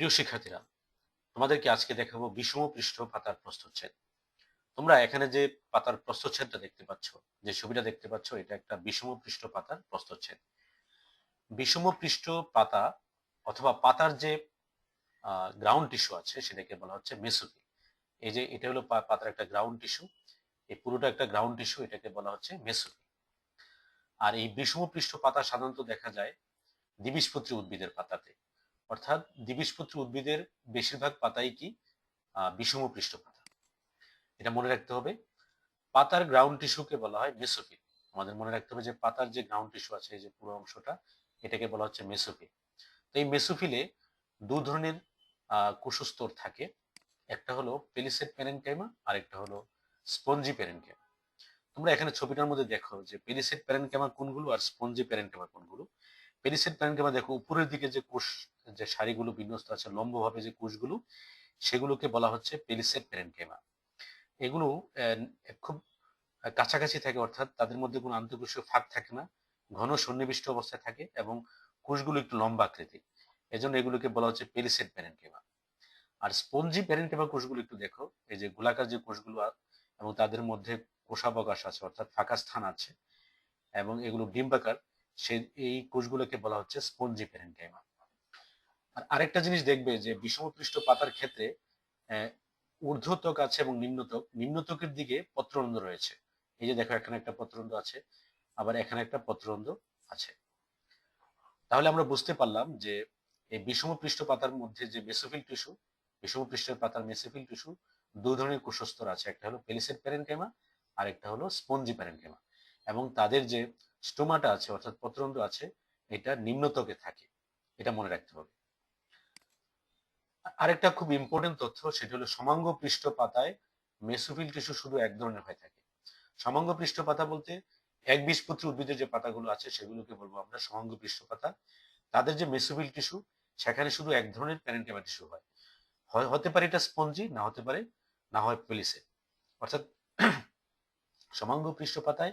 প্রিয় শিক্ষার্থীরা, তোমাদেরকে আজকে দেখাবো বিষম পৃষ্ঠ পাতার প্রস্থচ্ছেদ তোমরা এখানে যে পাতার প্রস্থচ্ছেদটা দেখতে পাচ্ছ, যে ছবিটা দেখতে পাচ্ছ, এটা একটা বিষম পৃষ্ঠ পাতার প্রস্থচ্ছেদ বিষম পৃষ্ঠ পাতা অথবা পাতার যে গ্রাউন্ড টিস্যু আছে, সেটাকে বলা হচ্ছে মেসোফিল এই যে, এটা হলো পাতার একটা গ্রাউন্ড টিস্যু এই পুরোটা একটা গ্রাউন্ড টিস্যু এটাকে বলা হচ্ছে মেসোফিল আর এই বিষম পৃষ্ঠ পাতা সাধারণত দেখা যায় দ্বিবীজপত্রী উদ্ভিদের পাতাতে। অর্থাৎ দ্বিবীজপত্রী উদ্ভিদের বেশিরভাগ পাতাই কি? বিষম পৃষ্ঠ পাতা এটা মনে রাখতে হবে। পাতার গ্রাউন্ড টিস্যুকে বলা হয় মেসোফিল আমাদের মনে রাখতে হবে যে পাতার যে গ্রাউন্ড টিস্যু আছে, এই যে পুরো অংশটা, এটাকে বলা হচ্ছে মেসোফিল তো এই মেসোফিলে দু ধরনের কোষস্তর থাকে। একটা হলো পেলিসেট প্যারেনকাইমা আর একটা হলো স্পঞ্জি প্যারেনকাইমা তোমরা এখানে ছবিটার মধ্যে দেখো যে পেলিসেট প্যারেনকাইমা কোনগুলো আর স্পঞ্জি প্যারেনকাইমা কোনগুলো। পেলিসেট প্যারেনকাইমা দেখো, উপরের দিকে যে কোষ যে সারিগুলো বিন্যস্ত আছে, লম্বভাবে যে কোষগুলো সেগুলোকে বলা হচ্ছে পেলিসেট প্যারেনকাইমা এগুলো খুব কাছাকাছি থাকে, অর্থাৎ তাদের মধ্যে কোনো আন্তঃকোষীয় ফাঁক থাকে না, ঘন সন্নিবিষ্ট অবস্থায় থাকে এবং কোষগুলো একটু লম্বা আকৃতির। এজন্য এগুলোকে বলা হচ্ছে পেরিসেট প্যারেনকেমা আর স্পঞ্জি প্যারেনকেমা কোষগুলো একটু দেখো, এই যে গোলাকার যে কোষগুলো এবং তাদের মধ্যে কোষাবকাশ আছে, অর্থাৎ ফাঁকা স্থান আছে, এবং এগুলো ডিম্বাকার সে, এই কোষগুলোকে বলা হচ্ছে স্পঞ্জি প্যারেনকেমা আর আরেকটা জিনিস দেখবে যে বিষমপৃষ্ঠ পাতার ক্ষেত্রে ঊর্ধ্বত্বক আছে এবং নিম্নত্বক নিম্নত্বকের দিকে পত্ররন্ধ্র রয়েছে। এই যে দেখো, এখানে একটা পত্ররন্ধ্র আছে, আবার এখানে একটা পত্ররন্ধ্র আছে। তাহলে আমরা বুঝতে পারলাম যে এই বিষম পৃষ্ঠ পাতার মধ্যে যে মেসোফিল টিস্যু বিষম পৃষ্ঠের পাতার মেসোফিল টিস্যু দু ধরনের কোষস্তর আছে। একটা হলো পেলিসেট প্যারেনকেমা আর একটা হলো স্পঞ্জি প্যারেনকেমা। এবং তাদের যে স্টোমাটা আছে, অর্থাৎ পত্ররন্ধ্র আছে, এটা নিম্নতকে থাকে। এটা মনে রাখতে হবে। আরেকটা খুব ইম্পর্টেন্ট তথ্য, সেটা হলো সমাঙ্গ পৃষ্ঠ পাতায় মেসোফিল টিস্যু শুধু এক ধরনের হয়ে থাকে। সমাঙ্গ পৃষ্ঠ পাতা বলতে এক বীজপত্রী উদ্ভিদের যে পাতাগুলো আছে, সেগুলোকে বলব আমরা সমাঙ্গ পৃষ্ঠ পাতা তাদের যে মেসোফিল টিস্যু, সেখানে শুধু এক ধরনের প্যারেন্টেমা টিস্যু হয়- হতে পারে এটা স্পঞ্জি, না হতে পারে, না হয় পেলিসে। অর্থাৎ সমাঙ্গ পৃষ্ঠ পাতায়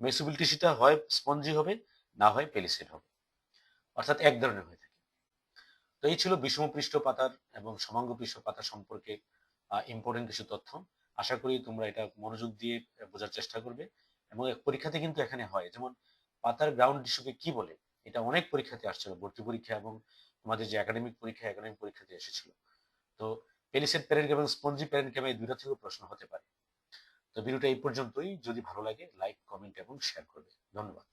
মেসোফিল টিস্যুটা হয় স্পঞ্জি হবে, না হয় পেলিসেড হবে। অর্থাৎ এক ধরনের হয়ে থাকে। তো এই ছিল বিষম পৃষ্ঠ পাতার এবং সমাঙ্গ পৃষ্ঠ পাতা সম্পর্কে ইম্পর্টেন্ট কিছু তথ্য। আশা করি তোমরা এটা মনোযোগ দিয়ে বোঝার চেষ্টা করবে। এবং পরীক্ষাতে কিন্তু এখানে হয়, যেমন পাতার গ্রাউন্ড টিস্যুকে কি বলে? এটা অনেক পরীক্ষাতে আসছিল, ভর্তি পরীক্ষা এবং তোমাদের যে একাডেমিক পরীক্ষা একাডেমিক পরীক্ষাতে এসেছিল। তো পেলিসেট প্যারেন্ট এবং স্পঞ্জি প্যারেন্ট এই দুইটা থেকেও প্রশ্ন হতে পারে। তো ভিডিওটা এই পর্যন্তই। যদি ভালো লাগে লাইক কমেন্ট এবং শেয়ার করবে। ধন্যবাদ।